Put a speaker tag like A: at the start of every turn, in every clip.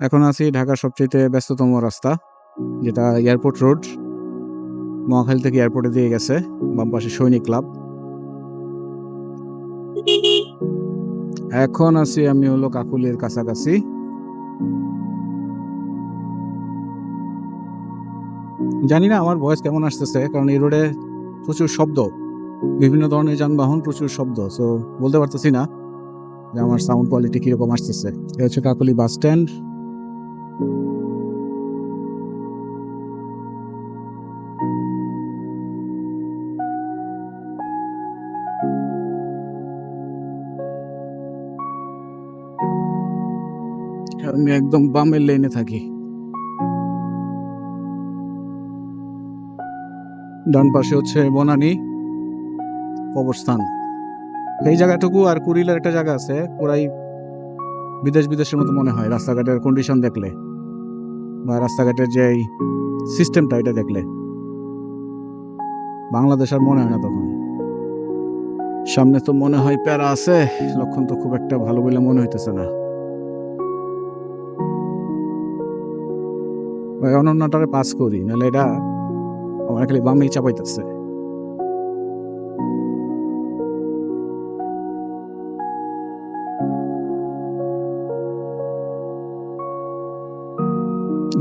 A: এখন আছি ঢাকার সবচেয়ে ব্যস্ততম রাস্তা, যেটা এয়ারপোর্ট রোড। মহাখালী থেকে এয়ারপোর্টে দিয়ে গেছে বাম পাশে সৈনিক ক্লাব। এখন আছি আমি হলো কাকুলির কাছাকাছি। জানি না আমার ভয়েস কেমন আসতেছে, কারণ এই রোডে প্রচুর শব্দ। বিভিন্ন ধরনের যানবাহন, প্রচুর শব্দ সো বলতে পারতেছি না যে আমার সাউন্ড কোয়ালিটি কীরকম আসতেছে। এটা হচ্ছে কাকুলি বাস স্ট্যান্ড আমি একদম বামের লেনে থাকি। ডান পাশে হচ্ছে বনানী কবরস্থান। এই জায়গাটুকু আর কুড়িলের একটা জায়গা আছে পুরাই বিদেশ বিদেশের মতো মনে হয়, রাস্তাঘাটের কন্ডিশন দেখলে বা রাস্তাঘাটের যে সিস্টেমটা এটা দেখলে। বাংলাদেশ আর মনে হয় না তখন। সামনে তো মনে হয় প্যারা আছে, লক্ষণ তো খুব একটা ভালো বলে মনে হইতেছে না। অনন্যটারে পাস করি, নাহলে এটা আমার খালি বামেই চাপাইতেছে।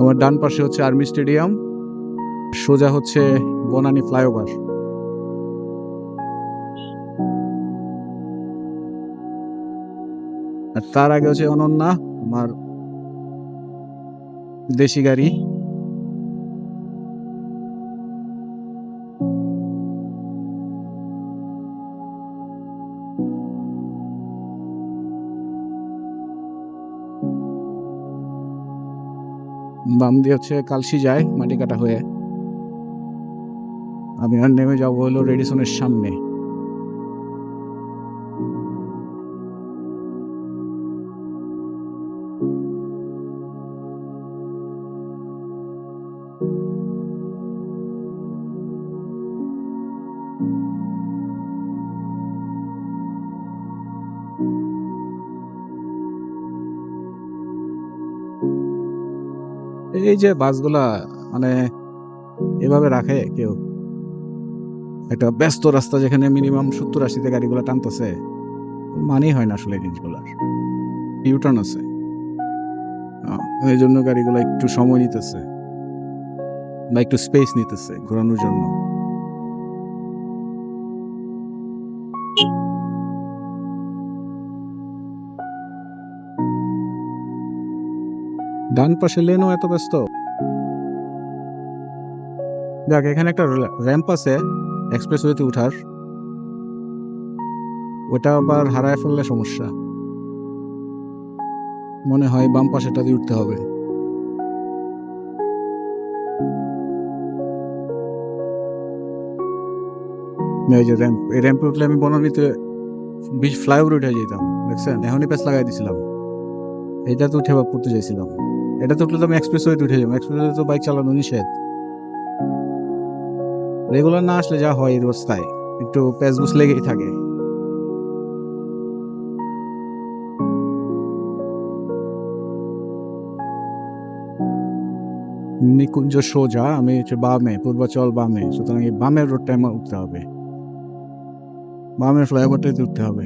A: আমার ডান পাশে হচ্ছে আর্মি স্টেডিয়াম সোজা হচ্ছে বনানী ফ্লাইওভার আর তার আগে হচ্ছে অনন্যা, আমার দেশি গাড়ি। বাম দিয়ে হচ্ছে কালসি যায়, মাটি কাটা হয়ে। আমি আর নেমে যাব হলো রেডিসনের সামনে। এই যে বাসগুলা মানে এভাবে রাখে কেউ? একটা ব্যস্ত রাস্তা যেখানে মিনিমাম সত্তর আশিতে গাড়িগুলো টানতেছে, মানেই হয় না আসলে জিনিসগুলার। ইউটার্ন আছে। এই জন্য গাড়িগুলো একটু সময় নিতেছে, বা একটু স্পেস নিতেছে ঘোরানোর জন্য। ডান পাশে লেনও এত ব্যস্ত। দেখ, এখানে একটা র্যাম্প আছে এক্সপ্রেস ওয়েতে উঠার। ওটা আবার হারায় ফেললে সমস্যা। মনে হয় বাম পাশেটা দিয়ে উঠতে হবে। এই যে র্যাম্প এই র্যাম্পে উঠলে আমি বনানীতে ফ্লাইওভার উঠে যেতাম, দেখছেন? এখনই প্যাস লাগাই দিছিলাম। এটা তো উঠে পড়তে চাইছিলাম। এটা তো উঠলে আমি এক্সপ্রেস ওয়েতে উঠে যাব। এক্সপ্রেস তো বাইক চালানো নিষেধ। রেগুলার না আসলে যা হয় এই রাস্তায় একটু প্যাচ গুছ লেগেই থাকে। নিকুঞ্জ সোজা, আমি হচ্ছে বামে, পূর্বাচল বামে, সুতরাং এই বামের রোডটা আমার উঠতে হবে। বামের ফ্লাইওভারটাতে উঠতে হবে।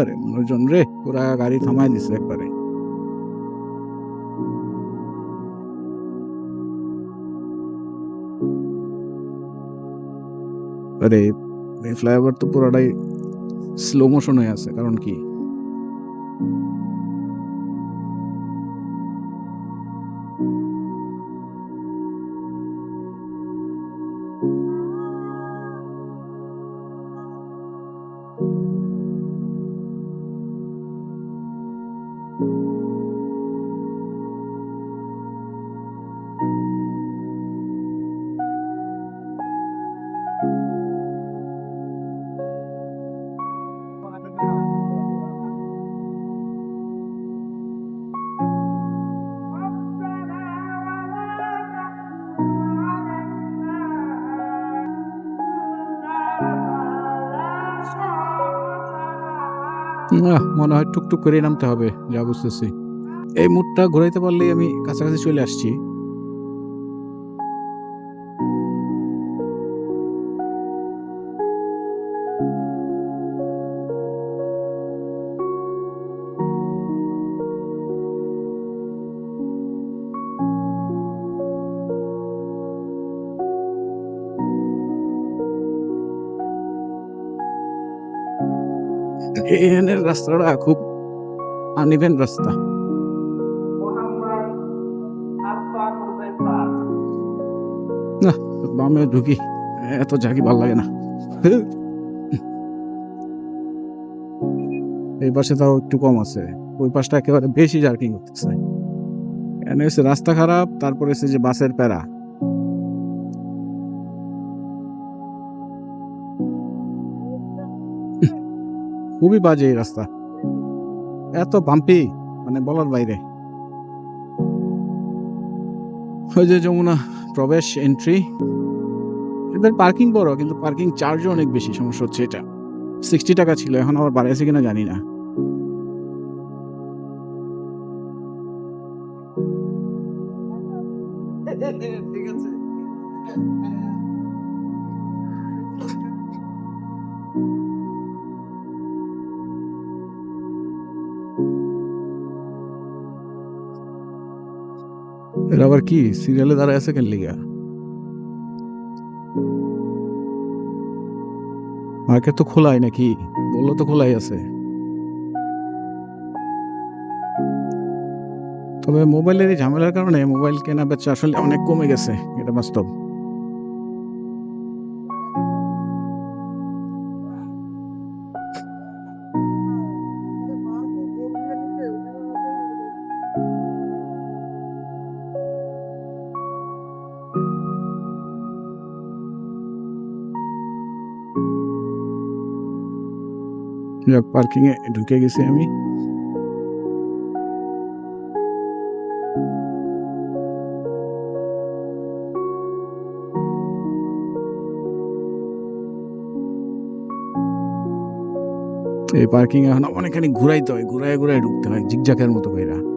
A: আরে মনোজন রে, পুরা গাড়ি থামাই দিছে একবারে। আরে, এই ফ্লাইওভার তো পুরোটাই স্লো মোশন হয়ে আছে, কারণ কি? মনে হয় টুকটুক করে নামতে হবে, যা বুঝতেছি। এই মুডটা ঘুরাইতে পারলেই আমি কাছাকাছি চলে আসছি। এখানের রাস্তাটা খুব আনইভেন রাস্তা। বামে ঢুকি, এত ঝাঁকি ভালো লাগে না। এই পাশে তাও একটু কম আছে। ওই পাশটা একেবারে বেশি জার্কিং এখানে হচ্ছে রাস্তা খারাপ, তারপরে হচ্ছে যে বাসের প্যারা। খুবই বাজে এই রাস্তা। এত বাম্পি মানে বলার বাইরে। ওই যে যমুনা প্রবেশ এন্ট্রি এদের পার্কিং বড়, কিন্তু পার্কিং চার্জও অনেক বেশি, সমস্যা হচ্ছে এটা। সিক্সটি টাকা ছিল, এখন আবার বাড়িয়েছে কিনা জানি না। এর আবার কি? সিরিয়ালে দাঁড়ায় আছে কেন লিগা? মার্কেট তো খোলাই নাকি? বলল তো খোলাই আছে। তবে মোবাইলের এই ঝামেলার কারণে মোবাইল কেনা বেচা আসলে অনেক কমে গেছে, এটা বাস্তব। যাক পার্কিংয়ে ঢুকে গেছি আমি। এই পার্কিং এখন অনেকখানি ঘুরাইতে হয় ঘুরায় ঘুরায় ঢুকতে হয় জিগজাকের মতো কইরা।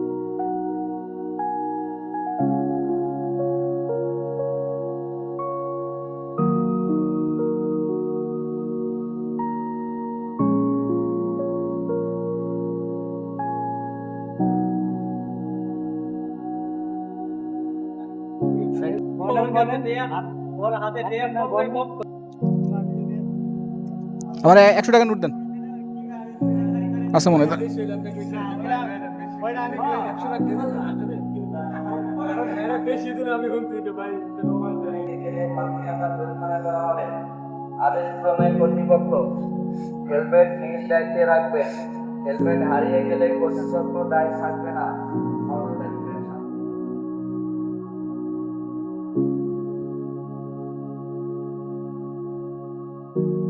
A: আমার একশো টাকা নোট দেন। আচ্ছা মনে
B: আদেশ ক্রমে কর্তৃপক্ষ হেলমেট নিজ দায়িত্বে রাখবেন। হেলমেট হারিয়ে গেলে কর্তৃপক্ষ দায় থাকবে না। Thank you.